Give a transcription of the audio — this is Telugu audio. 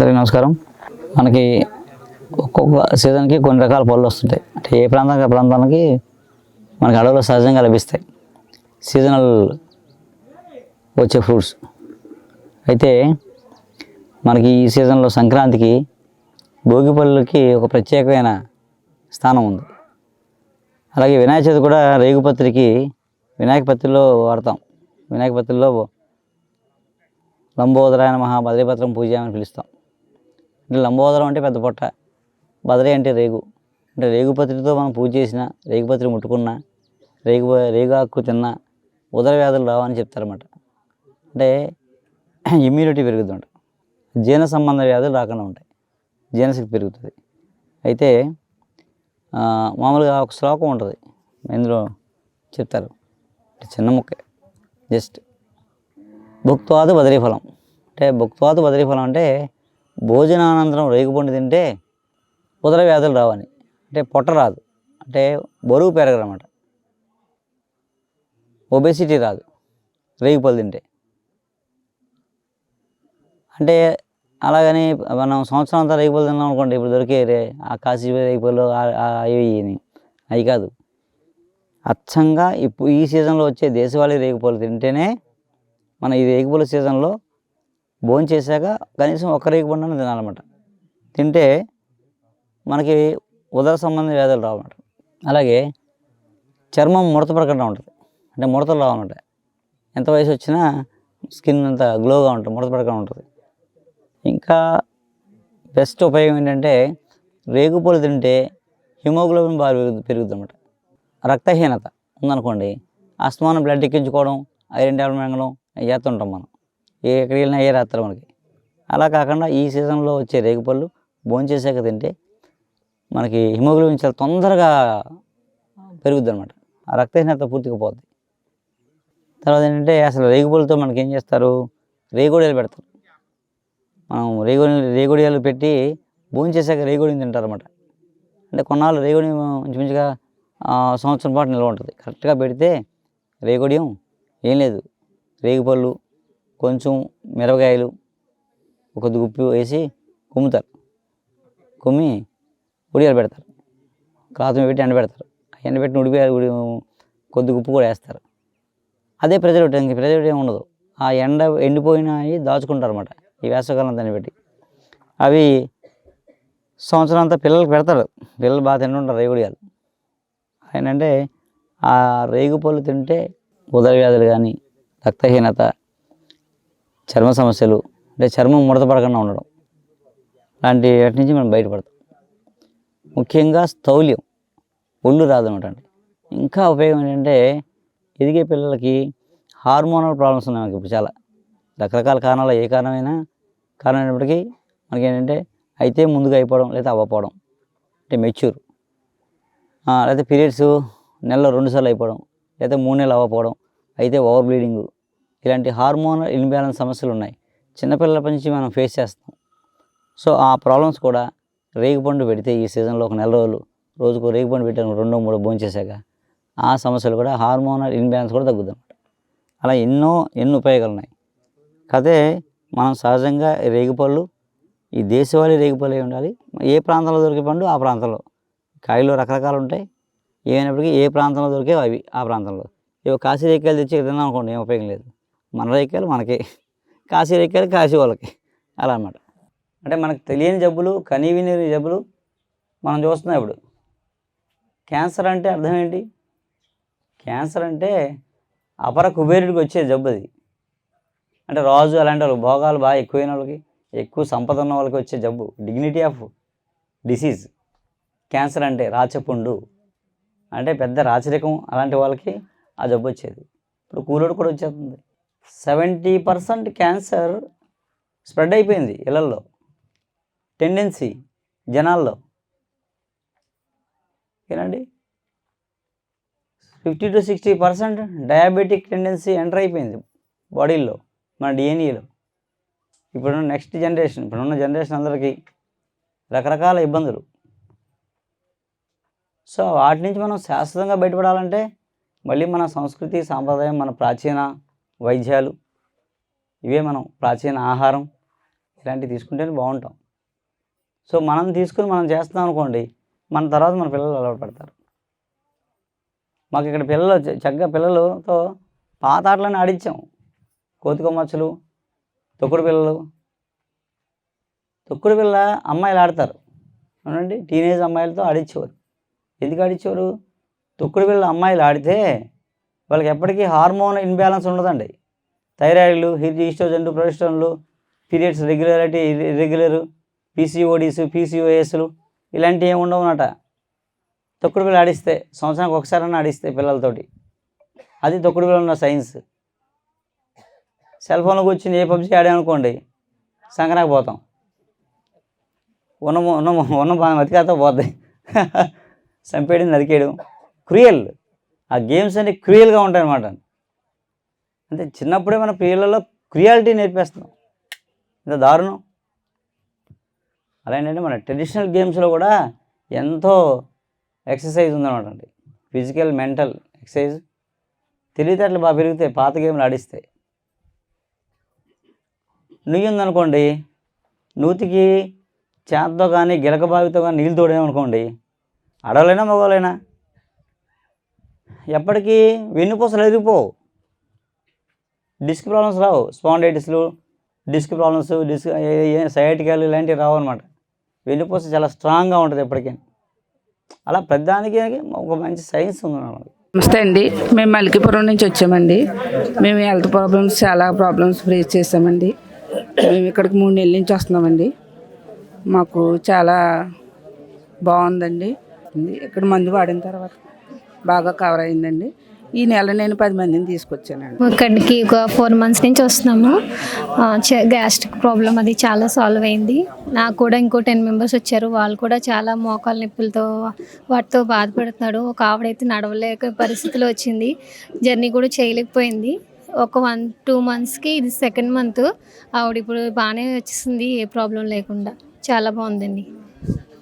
అందరికీ నమస్కారం. మనకి ఒక్కొక్క సీజన్కి కొన్ని రకాల పళ్ళు వస్తుంటాయి. అంటే ఏ ప్రాంతానికి ఆ ప్రాంతానికి మనకి అడవులు సహజంగా లభిస్తాయి. సీజనల్ వచ్చే ఫ్రూట్స్. అయితే మనకి ఈ సీజన్లో సంక్రాంతికి భోగి పళ్ళుకి ఒక ప్రత్యేకమైన స్థానం ఉంది. అలాగే వినాయక చవితి కూడా రేగుపత్రికి వినాయక పత్రిలో వాడతాం. వినాయక పత్రిలో లంబోదరాయన మహా బద్రీపత్రం పూజ అని పిలుస్తాం. అంటే లంబోదరం అంటే పెద్ద పొట్ట. బదరి అంటే రేగు. అంటే రేగుపత్రితో మనం పూజ చేసిన రేగుపత్రి ముట్టుకున్నా రేగు రేగు ఆకు తిన్నా ఉదర వ్యాధులు రావని చెప్తారన్నమాట. అంటే ఇమ్యూనిటీ పెరుగుతుంట జీర్ణ సంబంధ వ్యాధులు రాకుండా ఉంటాయి. జీర్ణశక్తి పెరుగుతుంది. అయితే మామూలుగా ఒక శ్లోకం ఉంటుంది. ఇందులో చెప్తారు. చిన్న ముక్క. జస్ట్ భుక్త్వాదు బదరీఫలం అంటే భుక్త్వాదు బదరీఫలం అంటే భోజనానంతరం రేగుపండు తింటే ఉదర వ్యాధులు రావని. అంటే పొట్ట రాదు. అంటే బరువు పెరగదన్నమాట ఒబెసిటీ రాదు. రేగిపళ్ళు తింటే. అంటే అలాగని మనం సంవత్సరం అంతా రేగిపళ్ళు తిన్నాం అనుకోండి ఇప్పుడు దొరికేరే ఆ కాశీ రేగిపళ్ళు అవి అవి కాదు. అచ్చంగా ఇప్పుడు ఈ సీజన్లో వచ్చే దేశవాళీ రేగిపళ్ళు తింటేనే మన ఈ రేగిపళ్ళ సీజన్లో భోజనం చేశాక కనీసం ఒక్క రేగిపండు తినాలన్నమాట. తింటే మనకి ఉదర సంబంధ వ్యాధులు రావన్నమాట. అలాగే చర్మం ముడత పడకుండా ఉంటుంది. అంటే ముడతలు రావన్నమాట. ఎంత వయసు వచ్చినా స్కిన్ అంతా గ్లోగా ఉంటుంది ముడత పడకుండా ఉంటుంది. ఇంకా బెస్ట్ ఉపయోగం ఏంటంటే రేగుపూలు తింటే హిమోగ్లోబిన్ బాగా పెరుగు పెరుగుతుంది అనమాట రక్తహీనత ఉందనుకోండి అస్మానం బ్లడ్ ఎక్కించుకోవడం ఐరన్ టాబ్లెట్ మింగడం అవి చేస్తుంటాం మనం. ఏ ఎక్కడికి వెళ్ళినా ఏ రాస్తారు మనకి. అలా కాకుండా ఈ సీజన్లో వచ్చే రేగుపళ్ళు భోంచేసాక తింటే మనకి హిమోగ్లోబిన్ చాలా తొందరగా పెరుగుద్ది అనమాట ఆ రక్తహీనత పూర్తిగా పోద్ది. తర్వాత ఏంటంటే అసలు రేగుపళ్ళతో మనకి ఏం చేస్తారు? రేగుడియాలు పెడతారు. మనం రేగుడి రేగుడియాలు పెట్టి భోంచేసాక చేశాక తింటారు తింటారన్నమాట. అంటే కొన్నాళ్ళు రేగుడి ఇంచుమించుగా సంవత్సరం పాటు నిల్వ ఉంటుంది. కరెక్ట్గా పెడితే రేగుడియం ఏం లేదు. రేగుపళ్ళు కొంచెం మిరపకాయలు ఒక గుప్పి వేసి కుమ్ముతారు. కుమ్మి ఉడియాలు పెడతారు. క్లాత్ మీద పెట్టి ఎండబెడతారు. ఎండబెట్టిన ఉడిపి కొద్ది ఉప్పు కూడా వేస్తారు. అదే ప్రెజర్వేటివ్ ఇంక ప్రెజర్వేటివ్ ఏమి ఉండదు. ఆ ఎండ ఎండిపోయినవి దాచుకుంటారు అనమాట ఈ వేసవకాలం దాన్ని పెట్టి అవి సంవత్సరం అంతా పిల్లలకు పెడతారు. పిల్లలు బాగా తింటుంటారు రేగుడియాలు ఏంటంటే ఆ రేగు పళ్ళు తింటే ఉదర వ్యాధులు కానీ రక్తహీనత చర్మ సమస్యలు అంటే చర్మం ముడతపడకుండా ఉండడం లాంటి వాటి నుంచి మనం బయటపడతాం. ముఖ్యంగా స్థౌల్యం ఒళ్ళు రాదనమాట ఇంకా ఉపయోగం ఏంటంటే ఎదిగే పిల్లలకి హార్మోనల్ ప్రాబ్లమ్స్ ఉన్నాయి మనకి ఇప్పుడు చాలా. రకరకాల కారణాలు ఏ కారణమైనా కారణం అయినప్పటికీ మనకి ఏంటంటే అయితే ముందుగా అయిపోవడం లేదా అవ్వపోవడం అంటే మెచ్యూర్. లేకపోతే పీరియడ్స్ నెలలో రెండుసార్లు అయిపోవడం లేదా మూడు నెలలు అవ్వకపోవడం అయితే ఓవర్ బ్లీడింగ్ ఇలాంటి హార్మోనల్ ఇన్బ్యాలెన్స్ సమస్యలు ఉన్నాయి. చిన్నపిల్లల నుంచి మనం ఫేస్ చేస్తాం. సో ఆ ప్రాబ్లమ్స్ కూడా రేగిపండు పెడితే ఈ సీజన్లో ఒక నెల రోజులు రోజుకు రేగిపండు పెట్టాను రెండో మూడో భోజనం ఆ సమస్యలు కూడా హార్మోనల్ ఇన్బ్యాలెన్స్ కూడా తగ్గుద్ది అలా ఎన్నో ఎన్ని ఉపయోగాలు ఉన్నాయి. కాదే మనం సహజంగా రేగిపళ్ళు ఈ దేశవాళీ రేగిపళ్ళు అయి ఉండాలి. ఏ ప్రాంతంలో దొరికే పండు ఆ ప్రాంతంలో. కాయలు రకరకాలు ఉంటాయి. ఏమైనప్పటికీ ఏ ప్రాంతంలో దొరికే అవి ఆ ప్రాంతంలో. ఇవి కాశీ రేకాయలు తెచ్చి ఏదైనా అనుకోండి ఏం ఉపయోగం లేదు. మన రేఖలు మనకి కాశీ రేఖలు కాశీ వాళ్ళకి అలా అన్నమాట. అంటే మనకు తెలియని జబ్బులు కనీవిని జబ్బులు మనం చూస్తున్నాం ఇప్పుడు. క్యాన్సర్ అంటే అర్థం ఏంటి? క్యాన్సర్ అంటే అపర కుబేరుడికి వచ్చే జబ్బు అది. అంటే రాజు అలాంటి వాళ్ళు భోగాలు బాగా ఎక్కువైన వాళ్ళకి ఎక్కువ సంపద ఉన్న వాళ్ళకి వచ్చే జబ్బు డిగ్నిటీ ఆఫ్ డిసీజ్ క్యాన్సర్ అంటే రాచపుండు. అంటే పెద్ద రాచరికం అలాంటి వాళ్ళకి ఆ జబ్బు వచ్చేది. ఇప్పుడు కూలోడు కూడా వచ్చేస్తుంది. సెవెంటీ పర్సెంట్ క్యాన్సర్ స్ప్రెడ్ అయిపోయింది ఇళ్ళల్లో టెండెన్సీ జనాల్లో. ఏనండి? Fifty to sixty percent diabetic tendency enter అయిపోయింది బాడీల్లో మన డిఎన్ఈలో ఇప్పుడున్న నెక్స్ట్ జనరేషన్ ఇప్పుడున్న జనరేషన్ అందరికీ రకరకాల ఇబ్బందులు. సో వాటి నుంచి మనం శాశ్వతంగా బయటపడాలంటే మళ్ళీ మన సంస్కృతి సాంప్రదాయం మన ప్రాచీన వైద్యాలు ఇవే మనం ప్రాచీన ఆహారం ఇలాంటివి తీసుకుంటేనే బాగుంటాం. సో మనం తీసుకుని మనం చేస్తున్నాం అనుకోండి మన తర్వాత మన పిల్లలు అలవాటు పడతారు మాకు ఇక్కడ పిల్లలు చక్కగా పిల్లలతో పాత ఆటలను ఆడించాం కోతికొమ్మచ్చులు తొక్కుడు పిల్లలు. తొక్కుడు పిల్ల అమ్మాయిలు ఆడతారు. అవునండి టీనేజ్ అమ్మాయిలతో ఆడించేవారు. ఎందుకు ఆడించేవారు? తొక్కుడు పిల్ల అమ్మాయిలు ఆడితే వాళ్ళకి ఎప్పటికీ హార్మోన్ ఇన్బ్యాలెన్స్ ఉండదండి. థైరాయిడ్లు ఈస్ట్రోజన్లు ప్రొజెస్ట్రాన్లు పీరియడ్స్ రెగ్యులారిటీ ఇర్రెగ్యులర్ పీసీఓడీస్ పీసీఓఎస్లు ఇలాంటివి ఏమి ఉండవునట. తొక్కుడు పిల్ల ఆడిస్తే సంవత్సరానికి ఒకసారి ఆడిస్తే పిల్లలతోటి. అది తొక్కుడు పిల్ల ఉన్న సైన్స్. సెల్ ఫోన్లో కూర్చుని ఏ పబ్జీ ఆడామనుకోండి సంక్రాంతి పోతాం. ఉన్న ఉన్న ఉన్న బతికాతో పోతాయి చంపేయడం నరికేయడం. క్రియల్. ఆ గేమ్స్ అన్ని క్రియల్గా ఉంటాయి అనమాట అంటే చిన్నప్పుడే మన పిల్లలలో క్రియాలిటీ నేర్పేస్తున్నాం. ఇంత దారుణం. అలా ఏంటంటే మన ట్రెడిషనల్ గేమ్స్లో కూడా ఎంతో ఎక్సర్సైజ్ ఉందన్నమాట అండి. Physical mental exercise. తెలివితేటలు బాగా పెరుగుతాయి పాత గేమ్లు ఆడిస్తాయి నుయ్యి ఉందనుకోండి నూతికి చేత్తో కానీ గిలక బావితో కానీ నీళ్ళు తోడేమనుకోండి అడవులైనా మగవాళ్ళైనా ఎప్పటికీ వెన్నుపూసలు ఎదిగిపోవు డిస్క్ ప్రాబ్లమ్స్ రావు. స్పాండైటిస్లు డిస్క్ ప్రాబ్లమ్స్ డిస్క్ సైటికల్ ఇలాంటివి రావు అనమాట వెన్నుపూస చాలా స్ట్రాంగ్గా ఉంటుంది ఎప్పటికీ. అలా ప్రతిదానికి ఒక మంచి సైన్స్ ఉంది మనకి నమస్తే అండి. మేము మల్కీపురం నుంచి వచ్చామండి. మేము హెల్త్ ప్రాబ్లమ్స్ చాలా ప్రాబ్లమ్స్ ఫేస్ చేసామండి. మేము ఇక్కడికి మూడు నెలల నుంచి వస్తున్నామండి. మాకు చాలా బాగుందండి. ఇక్కడ మందు వాడిన తర్వాత బాగా కవర్ అయిందండి. ఈ నెల నేను పది మందిని తీసుకొచ్చానండి. ఇక్కడికి ఒక ఫోర్ మంత్స్ నుంచి వస్తున్నాము. గ్యాస్ట్రిక్ ప్రాబ్లం అది చాలా సాల్వ్ అయింది. నాకు కూడా ఇంకో టెన్ మెంబర్స్ వచ్చారు. వాళ్ళు కూడా చాలా మోకాల నొప్పులతో వాటితో బాధపడుతున్నాడు. ఒక ఆవిడైతే నడవలేక పరిస్థితిలో వచ్చింది. జర్నీ కూడా చేయలేకపోయింది. ఒక వన్ టూ మంత్స్కి ఇది సెకండ్ మంత్ ఆవిడ ఇప్పుడు బాగానే వచ్చేసింది. ఏ ప్రాబ్లం లేకుండా. చాలా బాగుందండి.